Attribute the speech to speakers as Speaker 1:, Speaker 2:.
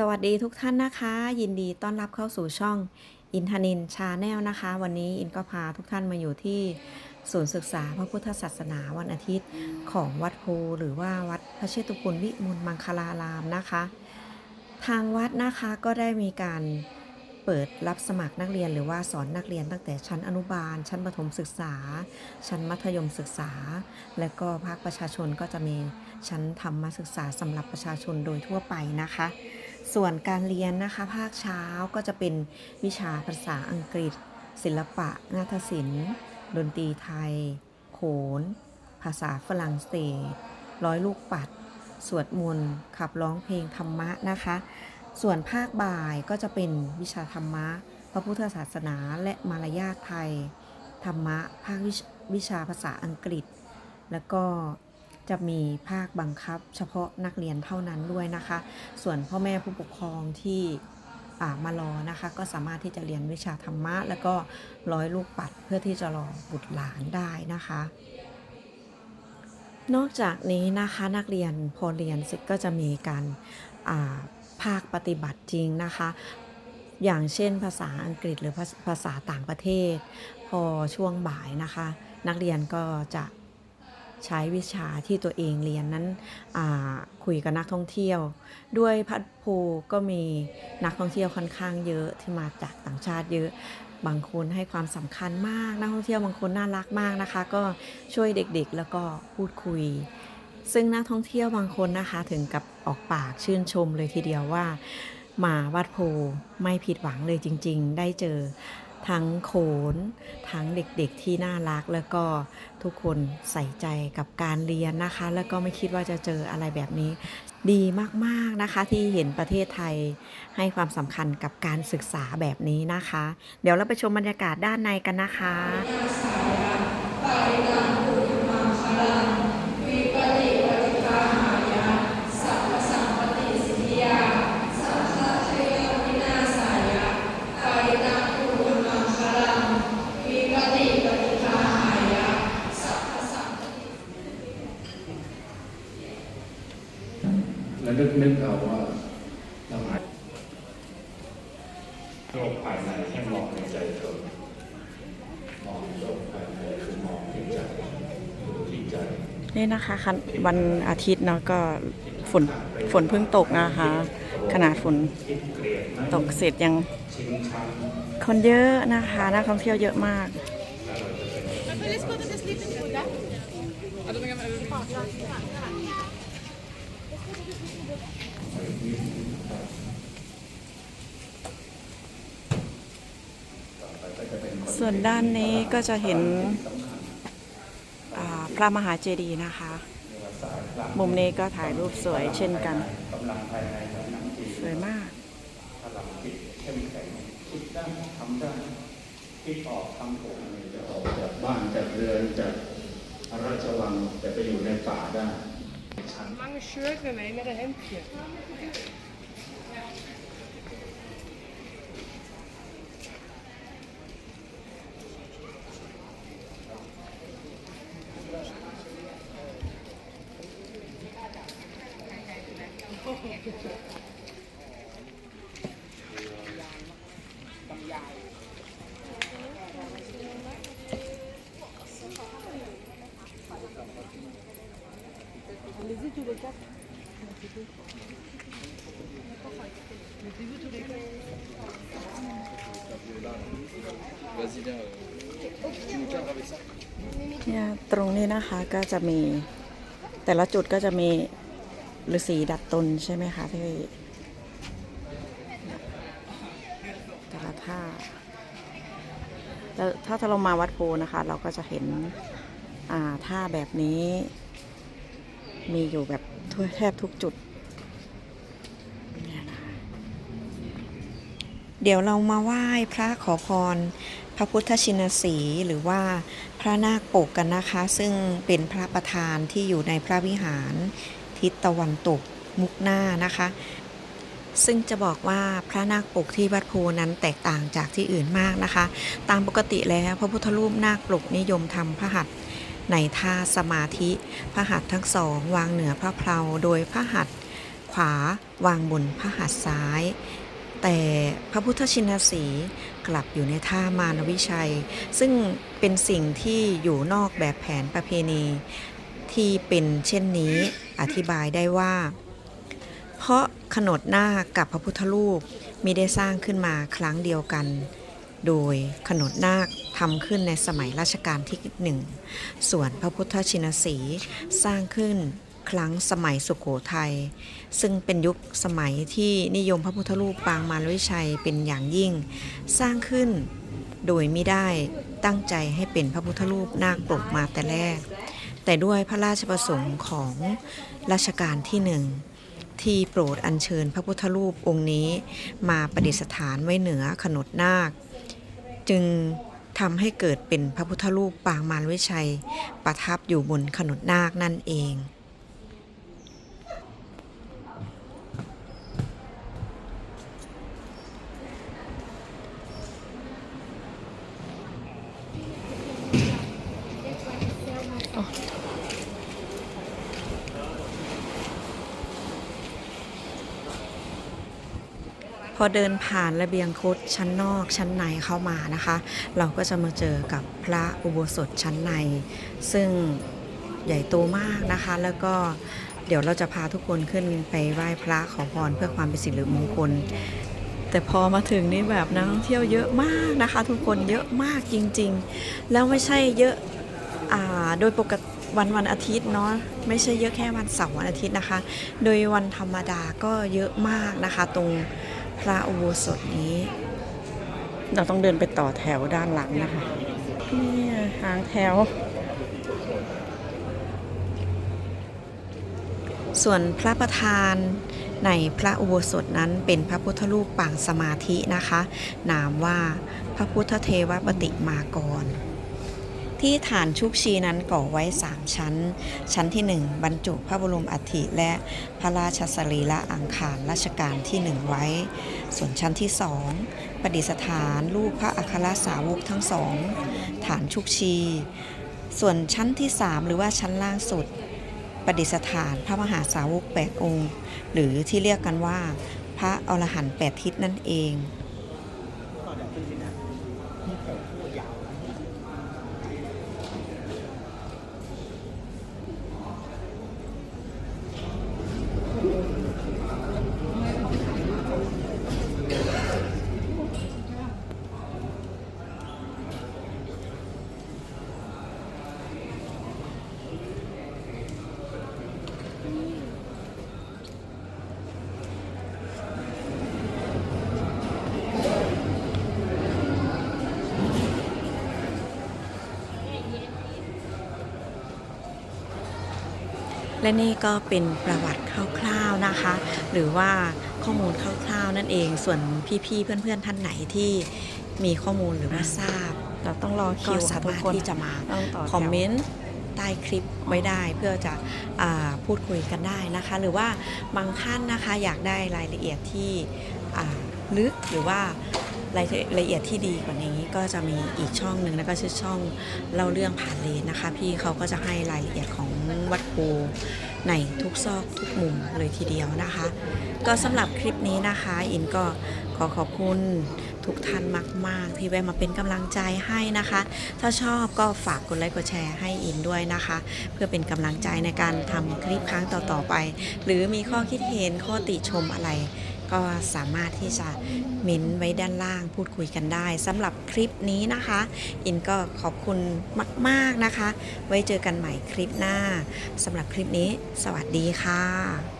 Speaker 1: สวัสดีทุกท่านนะคะ ยินดีต้อนรับเข้าสู่ช่องอินทนินชาแนลนะคะ วันนี้อินก็พาทุกท่านมาอยู่ที่ศูนย์ศึกษาพระพุทธศาสนาวันอาทิตย์ของวัดโพหรือว่าวัดพระเชตุพนวิมลมังคลารามนะคะ ทางวัดนะคะก็ได้มีการเปิดรับสมัครนักเรียนหรือว่าสอนนักเรียนตั้งแต่ชั้นอนุบาล ชั้นประถมศึกษา ชั้นมัธยมศึกษา และก็ภาคประชาชนก็จะมีชั้นธรรมศึกษาสำหรับประชาชนโดยทั่วไปนะคะ ส่วนการเรียนนะคะภาคเช้าก็จะเป็นวิชาภาษาอังกฤษ ศิลปะ นาฏศิลป์ ดนตรีไทย โขน ภาษาฝรั่งเศส ร้อยลูกปัด สวดมนต์ ขับร้องเพลงธรรมะนะคะ ส่วนภาคบ่ายก็จะเป็นวิชาธรรมะ พระพุทธศาสนาและมารยาทไทย ธรรมะ ภาควิชาภาษาอังกฤษ แล้วก็ จะมีภาคบังคับ เฉพาะนักเรียนเท่านั้นด้วยนะคะ ส่วนพ่อแม่ผู้ปกครองที่มารอนะคะ ก็สามารถที่จะเรียนวิชาธรรมะ แล้วก็ร้อยลูกปัดเพื่อที่จะรอบุตรหลานได้นะคะ นอกจากนี้นะคะนักเรียนพอเรียนเสร็จก็จะมีการาภาคปฏิบัติจริงนะคะอย่างเช่นภาษาอังกฤษหรือภาษาต่างประเทศ พอช่วงบ่ายนะคะ นักเรียนก็จะ ใช้วิชาที่ตัวเองเรียนนั้นคุยกับนักท่องเที่ยว ด้วยพัดภูก็มีนักท่องเที่ยวค่อนข้างเยอะที่มาจากต่างชาติเยอะบางคนให้ความสำคัญมากนักท่องเที่ยวบางคนน่ารักมากนะคะ ก็ช่วยเด็กๆแล้วก็พูดคุย ซึ่งนักท่องเที่ยวบางคนนะคะ ถึงกับออกปากชื่นชมเลยทีเดียวว่า มาวัดโพไม่ผิดหวังเลยจริง ๆ ได้เจอ ทั้งโขน ทั้งเด็กๆที่น่ารัก แล้วก็ทุกคนใส่ใจกับการเรียนนะคะ แล้วก็ไม่คิดว่าจะเจออะไรแบบนี้ ดีมากๆนะคะที่เห็นประเทศไทยให้ความสำคัญกับการศึกษาแบบนี้นะคะ เดี๋ยวเราไปชมบรรยากาศด้านในกันนะคะ
Speaker 2: แล้วนึกนึกเอาว่าเราหายโรคภายในให้มองในใจตนมองโรคภายในคือมองที่ใจที่ใจ
Speaker 1: นี่นะคะคันวันอาทิตย์เนาะก็ฝนฝนเพิ่งตกนะคะ ขนาดฝนตกเสร็จยัง
Speaker 2: ชิงชัง
Speaker 1: คนเยอะนะคะนักท่องเที่ยวเยอะมาก ส่วนด้านนี้ก็จะเห็นพระมหาเจดีย์นะคะ มุมนี้ก็ถ่ายรูปสวยเช่นกัน สวยมาก
Speaker 2: พลังจิตเข้มแข็งคิดออกทำถูกจะออกจากบ้านจากเรือนจากราชวังจะไปอยู่ในป่าได้ฉัน
Speaker 3: Lange shirt en een engere
Speaker 1: เนี่ยตรงนี้นะคะก็จะมีแต่ละจุดก็จะมีฤาษีดัดตนใช่ไหมคะที่แต่ละท่าแล้วถ้าเรามาวัดโพนะคะ เราก็จะเห็นท่าแบบนี้ มีอยู่แบบแทบทุกจุดเนี่ยนะคะ เดี๋ยวเรามาไหว้พระขอพร พระพุทธชินสีหรือว่าพระนาคปกกันนะคะ ซึ่งเป็นพระประธานที่อยู่ในพระวิหารทิศตะวันตกมุกหน้านะคะ ซึ่งจะบอกว่าพระนาคปกที่วัดโพนั้นแตกต่างจากที่อื่นมากนะคะ ตามปกติแล้วพระพุทธรูปนาคปกนิยมทำพระหัตถ์ในท่าสมาธิพระหัตถ์ทั้งสอง วางเหนือพระเพลาโดยพระหัตถ์ขวาวางบนพระหัตถ์ซ้าย แต่พระพุทธชินสีห์กลับอยู่ในท่ามานวิชัย ซึ่งเป็นสิ่งที่อยู่นอกแบบแผนประเพณี ที่เป็นเช่นนี้อธิบายได้ว่า เพราะขนดหน้าคกับพระพุทธรูปมิได้สร้างขึ้นมาครั้งเดียวกัน โดยขนดนาคทำขึ้นในสมัยรัชกาลที่หนึ่ง ส่วนพระพุทธชินสีห์สร้างขึ้น ครั้งสมัยสุโขทัย ซึ่งเป็นยุคสมัยที่นิยมพระพุทธรูปปางมารวิชัยเป็นอย่างยิ่ง สร้างขึ้นโดยไม่ได้ตั้งใจให้เป็นพระพุทธรูปนาคปกมาแต่แรก แต่ด้วยพระราชประสงค์ของรัชกาลที่หนึ่งที่โปรดอัญเชิญพระพุทธรูปองค์นี้มาประดิษฐานไว้เหนือขนดนาค จึงทำให้เกิดเป็นพระพุทธรูปปางมารวิชัย ประทับอยู่บนขนดนาคนั่นเอง พอเดินผ่านระเบียงคุดชั้นนอกชั้นในเข้ามานะคะ เราก็จะมาเจอกับพระอุโบสถชั้นใน ซึ่งใหญ่โตมากนะคะ แล้วก็เดี๋ยวเราจะพาทุกคนขึ้นไปไหว้พระขอพรเพื่อความเป็นสิริมงคล แต่พอมาถึงนี่แบบนักท่องเที่ยวเยอะมากนะคะ ทุกคนเยอะมากจริง ๆ แล้วไม่ใช่เยอะอ่าโดยปกติวันวันอาทิตย์เนาะไม่ใช่เยอะแค่วันเสาร์วันอาทิตย์นะคะ โดยวันธรรมดาก็เยอะมากนะคะ ตรง ระอุโบสถนี้ เราต้องเดินไปต่อแถวด้านหลังนะคะนี่ทางแถว ส่วนพระประธานในพระอุโบสถนั้นเป็นพระพุทธรูปปางสมาธินะคะ นามว่าพระพุทธเทวปฏิมากร ที่ฐานชุกชีนั้นก่อไว้ 3 ชั้น ชั้นที่ 1 บรรจุพระบรมอัฐิและพระราชสรีระอังคารรัชกาลที่ 1 ไว้ ส่วนชั้นที่ 2 ประดิษฐานรูปพระอัครสาวกทั้งสองฐานชุกชี ส่วนชั้นที่ 3 หรือว่าชั้นล่างสุด ประดิษฐานพระมหาสาวก 8 องค์ หรือที่เรียกกันว่าพระอรหันต์8ทิศนั่นเอง และนี่ก็เป็นประวัติคร่าวๆนะคะ หรือว่าข้อมูลคร่าวๆนั่นเองส่วนพี่ๆเพื่อนๆท่านไหนที่มีข้อมูลหรือว่าทราบ
Speaker 4: เราต้องรอ
Speaker 1: ก็
Speaker 4: คิว
Speaker 1: สา
Speaker 4: ค่ะทุ
Speaker 1: มากรถ
Speaker 4: คน
Speaker 1: ที่จะมา
Speaker 4: ต้องต่อแถว
Speaker 1: คอมเมนต์ใต้คลิปไว้ได้เพื่อจะอ่าพูดคุยกันได้นะคะ หรือว่าบางท่านนะคะอยากได้รายละเอียดที่อ่าลึกหรือว่า รายละเอียดที่ดีกว่านี้ก็จะมีอีกช่องหนึ่งแล้วก็ชื่อช่องเล่าเรื่องผ่านเลนนะคะ พี่เขาก็จะให้รายละเอียดของวัดโพในทุกซอกทุกมุมเลยทีเดียวนะคะ ก็สำหรับคลิปนี้นะคะ อินก็ขอขอบคุณทุกท่านมาก ๆ ที่แวะมาเป็นกำลังใจให้นะคะ ถ้าชอบก็ฝากกดไลค์กดแชร์ให้อินด้วยนะคะ เพื่อเป็นกำลังใจในการทำคลิปครั้งต่อ ๆ ไป หรือมีข้อคิดเห็นข้อติชมอะไร ก็สามารถที่จะเม้นไว้ด้านล่างพูดคุยกันได้สำหรับคลิปนี้นะคะ อินก็ขอบคุณมาก ๆนะคะ ไว้เจอกันใหม่คลิปหน้าสำหรับคลิปนี้ สวัสดีค่ะ